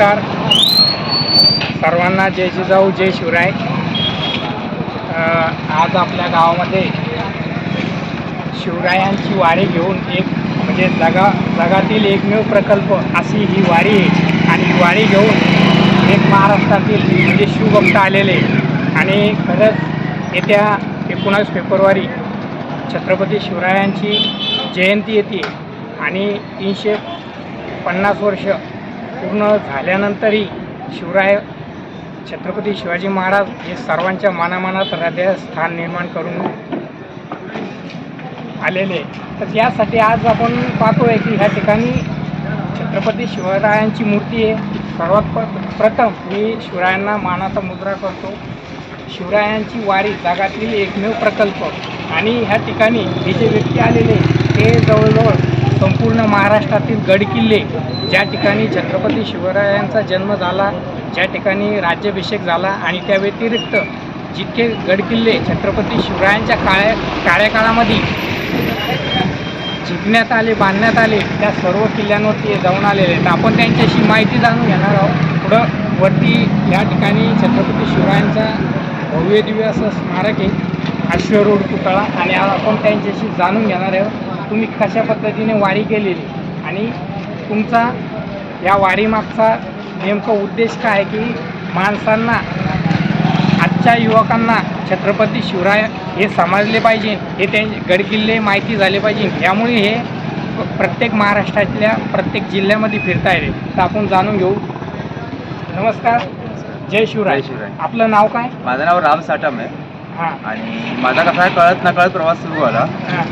नमस्कार. सर्वांना जय जिजाऊ जय शिवराय. आज आपल्या गावामध्ये शिवरायांची वारी घेऊन एक म्हणजे जगा जगातील एकमेव प्रकल्प अशी ही वारी आहे. आणि ही वारी घेऊन एक महाराष्ट्रातील म्हणजे शिवभक्त आलेले आणि खरंच येत्या एकोणास फेब्रुवारी छत्रपती शिवरायांची जयंती येते. आणि तीनशे पन्नास वर्ष पूर्ण झाल्यानंतरही शिवराय छत्रपती शिवाजी महाराज हे सर्वांच्या मनामनात हृदयात स्थान निर्माण करून आलेले. तर यासाठी आज आपण पाहतोय की ह्या ठिकाणी छत्रपती शिवरायांची मूर्ती आहे. सर्वात प्रथम मी शिवरायांना मानाचा मुद्रा करतो. शिवरायांची वारी जगातील एकमेव प्रकल्प. आणि ह्या ठिकाणी हे जे व्यक्ती आलेले ते जवळजवळ संपूर्ण महाराष्ट्रातील गडकिल्ले ज्या ठिकाणी छत्रपती शिवरायांचा जन्म झाला ज्या ठिकाणी राज्याभिषेक झाला आणि त्या व्यतिरिक्त जितके गडकिल्ले छत्रपती शिवरायांच्या काळ्या कार्यकाळामध्ये जिंकण्यात आले बांधण्यात आले त्या सर्व किल्ल्यांवरती ते जाऊन आलेले आहेत. आपण त्यांच्याशी माहिती जाणून घेणार आहोत. पुढं वरती या ठिकाणी छत्रपती शिवरायांचा भव्य दिव्य असं स्मारक आहे अश्व पुतळा. आणि आपण त्यांच्याशी जाणून घेणार आहोत. तुम्ही कशा पद्धतीने वारी केलेली? आणि तुमचा या वारीमागचा नेमका उद्देश काय आहे की माणसांना आजच्या युवकांना छत्रपती शिवराय हे समजले पाहिजे हे त्यांचे गडकिल्ले माहिती झाले पाहिजे. यामुळे हे प्रत्येक महाराष्ट्रातल्या प्रत्येक जिल्ह्यामध्ये फिरता येते तर आपण जाणून घेऊ. नमस्कार. जय शिवराय. शिवराय. आपलं नाव काय? माझं नाव राम साटम आहे. आणि माझा कसा कळत नकळत प्रवास सुरू झाला.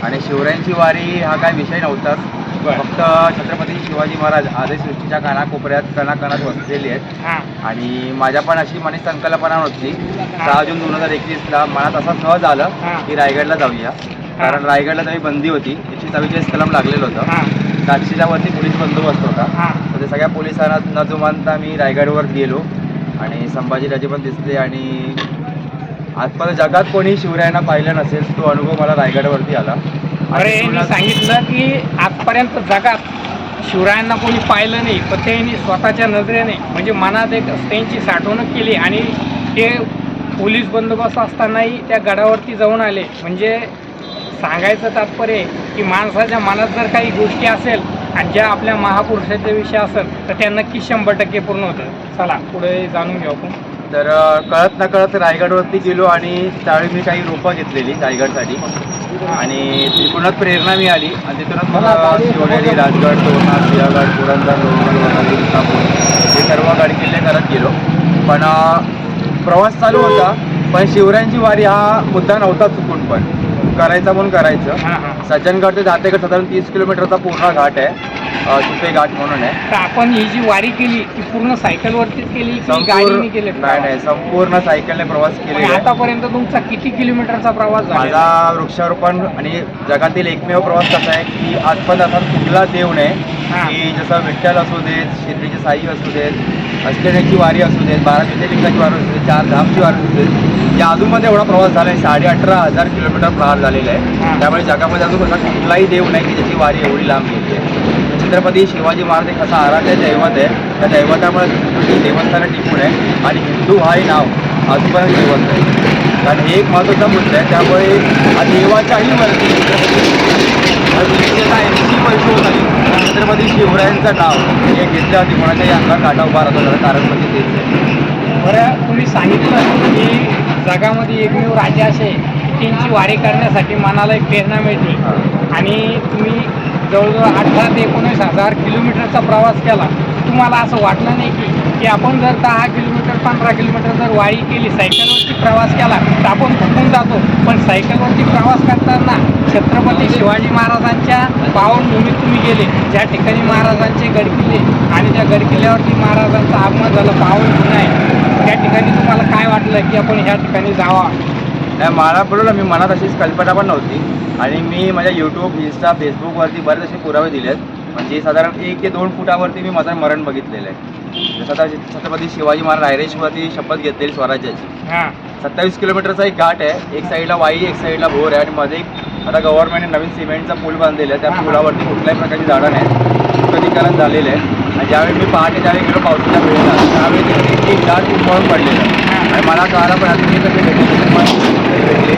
आणि शिवरायांची वारी हा काय विषय नव्हताच. फक्त छत्रपती शिवाजी महाराज आजही सृष्टीच्या कानाकोपऱ्यात कणाकणात वसलेले आहेत. आणि माझ्या पण अशी मनी संकल्पना होती सहा जून दोन हजार एकवीसला मनात असं सहज आलं की रायगडला जाऊया. कारण रायगडला तरी बंदी होती. एकशे चव्वेचाळीस कलम लागलेलं होतं. सातशेच्या वरती पोलीस बंदोबस्त होता. तर ते सगळ्या पोलिसांना न जुमानता मी रायगडवर गेलो. आणि संभाजीराजे पण दिसले आणि आजपर्यंत जगात कोणी शिवरायांना पाहिलं नसेल तो अनुभव मला रायगडवरती आला. अरे यांनी सांगितलं की आजपर्यंत जगात शिवरायांना कोणी पाहिलं नाही पण त्यांनी स्वतःच्या नजरेने म्हणजे मनात एक त्यांची साठवणूक केली आणि ते पोलीस बंदोबस्त असतानाही त्या गडावरती जाऊन आले. म्हणजे सांगायचं तात्पर्य की माणसाच्या मनात जर काही गोष्टी असेल आणि ज्या आपल्या महापुरुषाचे विषय असेल तर त्या नक्की शंभर टक्के पूर्ण होतं चला पुढे जाणून घेऊ आपण. तर कळत नकळत रायगडवरती गेलो आणि त्यावेळी मी काही रोपं घेतलेली रायगडसाठी. आणि तिथूनच प्रेरणा मिळाली. आणि तिथूनच मला शिवनेरी राजगड तोरणा सिंहगड पुरंदर लोहगड हे सर्व गडकिल्ले करत गेलो. पण प्रवास चालू होता. पण शिवरायांची वारी हा मुद्दा नव्हता चुकून पण. करायचा म्हणून करायचं. सज्जनगड ते दातेगड साधारण तीस किलोमीटरचा पूर्ण घाट आहे. अ, सुपे घाट म्हणून आहे. तर आपण ही जी वारी केली ती पूर्ण सायकलवरतीच केली की गाडीने केली? नाही नाही संपूर्ण सायकलने प्रवास आहे. आतापर्यंत तुमचा किती किलोमीटरचा प्रवास झाला माझा वृक्षारोपण आणि जगातील एकमेव प्रवास कसा आहे की आजपर्यंत असा कुठला देव नाही हा. की जसं विठ्ठल असू देत शिर्डीची साई असू देत अष्टनेची वारी असू देत बारा ज्योतिर्लिंगाची वारी असू देत चार धामची वारी असू देत या अजूनमध्ये एवढा प्रवास झाला आहे. साडे अठरा हजार किलोमीटर प्रहार झालेला हा. आहे त्यामुळे जगामध्ये अजून असा कुठलाही देव नाही की ज्याची वारी एवढी लांब आहे छत्रपती शिवाजी महाराज एक असा आराध्य दैवत आहे. त्या दैवतामुळे ही देवस्थानं टिकून आहे आणि हिंदू हाही नाव अजूनपर्यंत जिवंत आहे. कारण हे एक महत्त्वाचा मुद्दा आहे. त्यामुळे हा देवाच्याही वरती होत छत्रपती शिवरायांचं नाव हे घेतल्यावरती कोणाच्याही अंगावर काटा उभा राहतो कारण म्हणजे तेच आहे. बरं तुम्ही सांगितलं की जगामध्ये एकमेव राजे असे त्यांची वारी करण्यासाठी मनाला एक प्रेरणा मिळते. आणि तुम्ही जवळजवळ अठरा ते एकोणीस हजार किलोमीटरचा प्रवास केला. तुम्हाला असं वाटलं नाही की की आपण जर दहा किलोमीटर पंधरा किलोमीटर जर वारी केली सायकलवरती प्रवास केला तर आपण थकून जातो. पण सायकलवरती प्रवास करताना छत्रपती शिवाजी महाराजांच्या पावनभूमीत तुम्ही गेले. ज्या ठिकाणी महाराजांचे गडकिल्ले आणि त्या गडकिल्ल्यावरती महाराजांचं आगमन झालं पावनभूमी आहे. त्या ठिकाणी तुम्हाला काय वाटलं की आपण ह्या ठिकाणी जावा? नाही मला बरोबर मी मनात अशीच कल्पना पण नव्हती. आणि मी माझ्या यूट्यूब इंस्टा फेसबुकवरती बरेच असे पुरावे दिलेत. म्हणजे साधारण एक ते दोन फुटावरती मी माझं मरण बघितलेलं आहे. जसं आता छत्रपती शिवाजी महाराज रायरेश्वरती शपथ घेतलेली स्वराज्याची. सत्तावीस किलोमीटरचा एक घाट आहे. एक साईडला वाई एक साईडला भोर आहे. आणि मध्ये एक आता गव्हर्नमेंटने नवीन सिमेंटचा पूल बांधलेला आहे. त्या. पुलावरती कुठल्याही प्रकारची झाडं नाही शुद्धीकरण झालेलं आहे. आणि ज्यावेळी मी पहाटे त्यावेळी गेलो पावसाच्या वेळेला त्यावेळी इतकी झाड उमळून पडलेलं आणि मला कळालं पण आता मी भेटले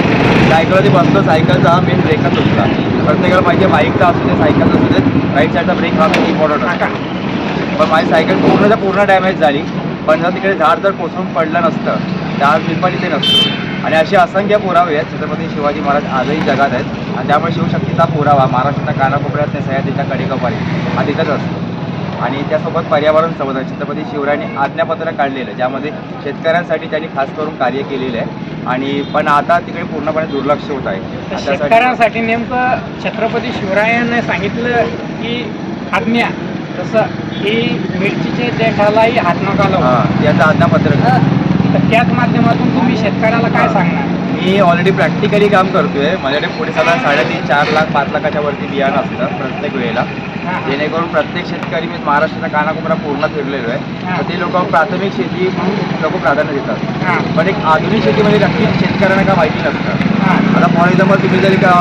सायकलवरती बसलो सायकलचा हा मेन ब्रेकच होता. प्रत्येकाला पाहिजे बाईकचा असू दे सायकलचा असू दे राईट साईडचा ब्रेक हा मेन इम्पॉर्टंट होता पण माझी सायकल पूर्णच्या पूर्ण डॅमेज झाली. पण जर तिकडे झाड जर कोसळून पडलं नसतं झाड आज मी पण इथे नसतो. आणि असे असंख्य पुरावे आहेत. छत्रपती शिवाजी महाराज आजही जगात आहेत. आणि त्यामुळे शिवशक्तीचा पुरावा महाराष्ट्राच्या कानाकोपऱ्यात नाही सह्याद्रीच्या कडेकोपारी हा तिथंच असतो. आणि त्यासोबत पर्यावरण संवर्धन छत्रपती शिवरायांनी आज्ञापत्र काढलेलं ज्यामध्ये शेतकऱ्यांसाठी त्यांनी खास करून कार्य केलेलं आहे. आणि पण आता तिकडे पूर्णपणे दुर्लक्ष होत आहे. शेतकऱ्यांसाठी नेमकं छत्रपती शिवरायांनी सांगितलं की आज्ञा जसं की मिरचीचे देठालाही हात नका लावू. हां याचं आज्ञापत्र तर त्याच माध्यमातून तुम्ही शेतकऱ्याला काय सांगणार? मी ऑलरेडी प्रॅक्टिकली काम करतोय माझ्याकडे पुढे साधारण साडेतीन चार लाख पाच लाखाच्या वरती बियाणं असतं प्रत्येक वेळेला. जेणेकरून प्रत्येक शेतकरी मी महाराष्ट्राचा कानाकोपरा पूर्ण फिरलेलो आहे. तर ते लोक प्राथमिक शेती म्हणून लोक प्राधान्य देतात पण एक आधुनिक शेतीमध्ये नक्की शेतकऱ्यांना काय माहिती नसतं आता फॉर एक्झाम्पल तुम्ही जरी का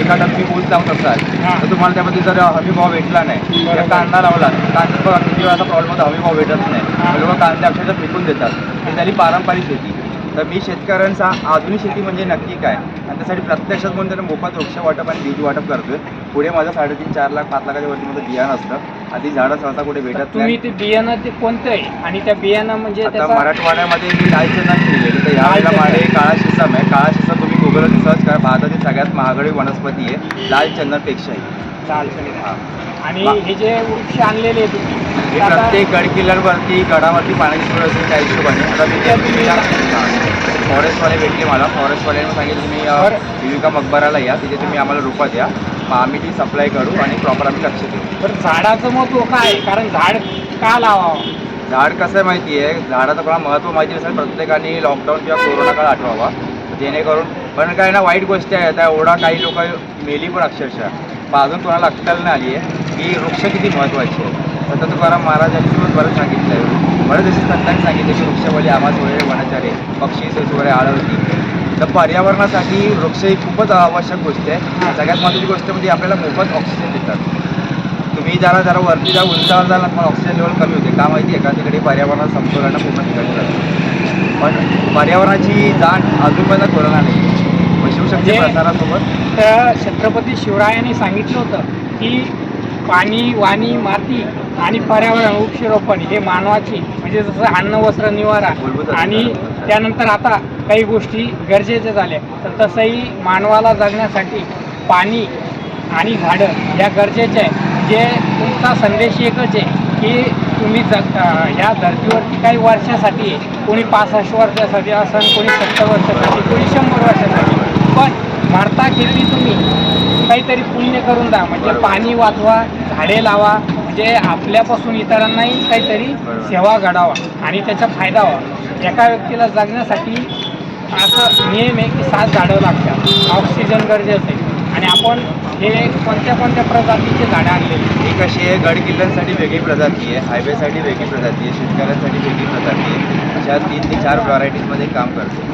एका टप्पी ऊस लावत असाल. तर तुम्हाला त्यामध्ये जर हमी भाव भेटला नाही. तर कांदा लावला कांदा किती वेळाचा प्रॉब्लेम होता हमी भाव भेटत. नाही लोक कांदे अक्षरशः फेकून देतात ही झाली पारंपरिक शेती तर मी शेतकऱ्यांचा आधुनिक शेती म्हणजे नक्की काय? आणि त्यासाठी प्रत्यक्षात म्हणून त्यांना मोफत वृक्ष वाटप आणि बीज वाटप करतोय. पुढे माझं साडेतीन चार लाख पाच लाखाच्या वरती माझं बियाणं असतं. आधी झाडं सहसा कुठे भेटत तुम्ही नाही. ते बियाणं ते कोणतं आहे आणि त्या बियाणं म्हणजे आता त्याचा मराठवाड्यामध्ये मी लाल चंदन केलेलं तर यावेळेला लाल माझे. काळा शिसम आहे. काळा शिसम तुम्ही गुगलवरती सर्च करा. भारतातील सगळ्यात महागडी वनस्पती आहे. लाल चंदनपेक्षाही चालतं हा. आणि. हे जे वृक्ष आणलेले तुम्ही हे आता- प्रत्येक गड किल्ल्यांवरती गडावरती पाण्याची सोय असते त्या हिशोबाने आता त्या तुम्ही- फॉरेस्टवाले भेटले मला. फॉरेस्टवाल्यांनी सांगितलं तुम्ही बरं. युविका मकबराला या. तिथे तुम्ही आम्हाला रोपा द्या. मग आम्ही ती सप्लाय करू आणि प्रॉपर आम्ही लक्ष देऊ. तर झाडाचं महत्त्व काय आहे? कारण झाड का लावावं? झाड कसं आहे माहिती आहे? झाडाचं कोणा महत्त्व माहिती असेल प्रत्येकाने लॉकडाऊन किंवा कोरोना काळ आठवावा. जेणेकरून पण काय ना वाईट गोष्टी आहेत त्या एवढा काही लोक मेली पण अक्षरशः. पण अजून कोणाला अक्कल नाही आली आहे की वृक्ष किती महत्त्वाचे आहे तर तुकाराम महाराजांनी पण बरंच सांगितलं आहे बरेच असे संतांनी सांगितले की वृक्षवली आवाज वगैरे वनचारे पक्षी वगैरे आळवती. तर पर्यावरणासाठी वृक्ष ही खूपच आवश्यक गोष्ट आहे. सगळ्यात महत्त्वाची गोष्ट म्हणजे आपल्याला मोफत ऑक्सिजन देतात. तुम्ही जरा जरा वरती जा उंचावर जाल पण ऑक्सिजन लेवल कमी होते. का माहिती आहे? का तिकडे पर्यावरणात समतोलानं पूर्ण बिघडलं. पण पर्यावरणाची जाण अजूनपर्यंत कोरोना नाही. म्हणजे- प्रसारासोबत तर छत्रपती शिवरायांनी सांगितलं होतं की पाणी वाणी माती आणि पर्यावरण वृक्षरोपण हे मानवाची म्हणजे जसं अन्न वस्त्र निवारा आणि. त्यानंतर आता काही गोष्टी गरजेच्या झाल्या तर तसंही मानवाला जगण्यासाठी पाणी आणि झाडं या गरजेच्या आहे म्हणजे तुमचा संदेश एकच आहे की तुम्ही जग ह्या धर्तीवरती काही वर्षासाठी. कोणी पासष्ट वर्षासाठी असेल कोणी सत्तर वर्षासाठी कोणी शंभर वर्षासाठी पण मरताखेरी तुम्ही. काहीतरी पुण्य करून द्या. म्हणजे. पाणी वाचवा झाडे लावा. म्हणजे आपल्यापासून इतरांनाही काहीतरी. सेवा घडावा आणि त्याचा फायदा व्हावा. एका व्यक्तीला जगण्यासाठी असं नियम आहे की सात झाडं लागतात. ऑक्सिजन गरजेचं आहे. आणि आपण हे कोणत्या कोणत्या प्रजातीचे झाडं आणलेली ही कशी आहे गड किल्ल्यांसाठी वेगळी प्रजाती आहे हायवेसाठी वेगळी प्रजाती आहे शेतकऱ्यांसाठी वेगळी प्रजाती आहे. अशा तीन ते चार व्हरायटीजमध्ये काम करते.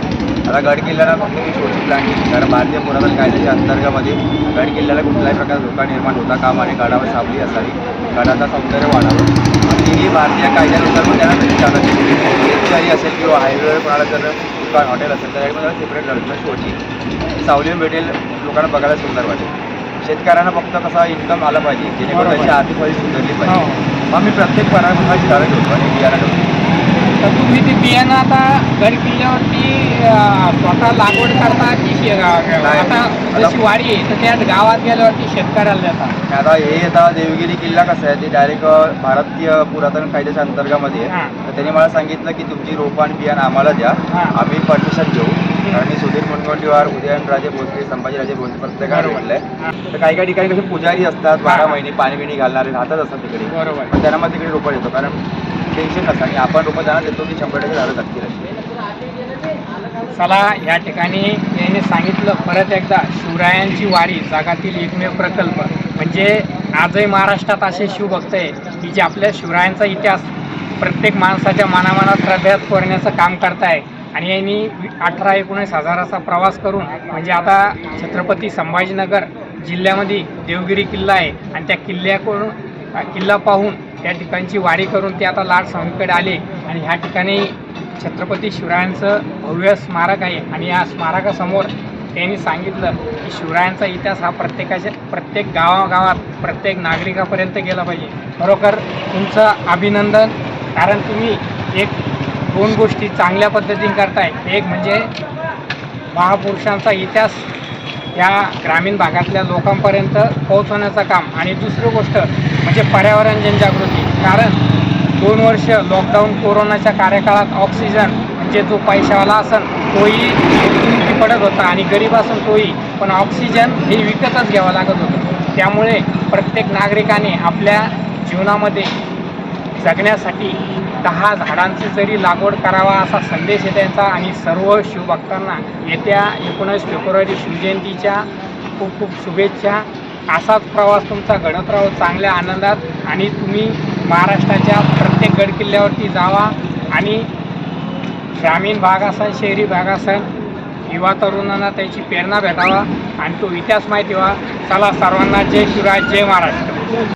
आता गड किल्ल्याला फक्त मी छोटी प्लॅनिंग कारण भारतीय पुरातन कायद्याच्या अंतर्गतमध्ये गड किल्ल्याला कुठल्याही प्रकारचा धोका निर्माण होता. कामा आणि गडावर सावली असावी. गडाचा सौंदर्य वाढावं. तिन्ही भारतीय कायद्यानुसार पण त्यांना तशी असेल किंवा हायवेवर कोणाला जर दुकान हॉटेल असेल तर मला सेपरेट लढणं छोटी सावली भेटेल लोकांना बघायला सुंदर वाटेल शेतकऱ्यांना फक्त कसा इन्कम आला पाहिजे जेणेकरून. त्यांची आर्थिक परिस्थिती सुधारली हो. पाहिजे मग मी प्रत्येक पराठीची झाडं ठेवतो आणि बियाणं ठेवतो तर तुम्ही ते बियाणं आता गड किल्ल्यावरती स्वतः लागवड करता की शे-. आता जशी वाडी आहे तर त्यात गावात गेल्यावरती शेतकऱ्याला देता आणि आता हे आता देवगिरी किल्ला कसा आहे ते डायरेक्ट भारतीय पुरातन कायद्याच्या अंतर्गतमध्ये आहे हां. तर त्यांनी मला सांगितलं की तुमची रोपं आणि बियाणं आम्हाला द्या हां. आम्ही परमिशन घेऊ कारण मी सुधीर मुनगंटीवार उदयनराजे भोसले संभाजीराजे भोसले प्रत्येकाने बरोबर. म्हटलंय हां. तर काही काही ठिकाणी कसे पुजारी असतात बारा हां. महिने पाणी बिणी घालणारे राहतात असतात तिकडे बरोबर पण त्यांना मग तिकडे रोपं देतो कारण टेन्शन नसतं आणि आपण रोपं त्यांना देतो की शंभर टक्के झाडं जगतील चला या ठिकाणी याने सांगितलं परत एकदा शिवरायांची वारी जगातील एकमेव प्रकल्प. म्हणजे आजही महाराष्ट्रात असे शिवभक्त आहे की जे आपल्या शिवरायांचा इतिहास प्रत्येक माणसाच्या मनामनात हृदयात कोरण्याचं काम करताय. आणि यांनी अठरा एकोणीस हजाराचा प्रवास करून म्हणजे आता छत्रपती संभाजीनगर जिल्ह्यामध्ये देवगिरी किल्ला आहे. आणि त्या किल्ल्याकडून किल्ला पाहून त्या ठिकाणची वारी करून ते आता लाड स्वामीकडे आले आणि ह्या ठिकाणी छत्रपती शिवरायांचं भव्य स्मारक आहे. आणि या स्मारकासमोर त्यांनी सांगितलं की शिवरायांचा इतिहास हा प्रत्येकाच्या प्रत्येक गावागावात प्रत्येक नागरिकापर्यंत गेला पाहिजे. खरोखर तुमचं अभिनंदन. कारण तुम्ही एक दोन गोष्टी चांगल्या पद्धतीने करताय. एक म्हणजे महापुरुषांचा इतिहास या ग्रामीण भागातल्या लोकांपर्यंत पोहोचवण्याचं काम आणि दुसरी गोष्ट म्हणजे पर्यावरण जनजागृती. कारण दोन वर्ष लॉकडाऊन कोरोनाच्या कार्यकाळात ऑक्सिजन म्हणजे जो पैशावाला असन तोही किमती पडत होता आणि गरीब असन तोही पण ऑक्सिजन हे विकतच घ्यावं लागत होतं. त्यामुळे प्रत्येक नागरिकाने आपल्या जीवनामध्ये जगण्यासाठी दहा झाडांची जरी लागवड करावा असा संदेश आहे त्यांचा आणि सर्व शिवभक्तांना येत्या एकोणीस फेब्रुवारी शिवजयंतीच्या खूप खूप शुभेच्छा. असाच प्रवास तुमचा घडत राहो चांगल्या आनंदात आणि तुम्ही महाराष्ट्राच्या प्रत्येक गडकिल्ल्यावरती जावा आणि ग्रामीण भाग असेल शहरी भाग असेल युवा तरुणांना त्याची प्रेरणा भेटावा आणि तो इतिहास माहिती व्हा. चला सर्वांना जय शिवराज जय महाराष्ट्र.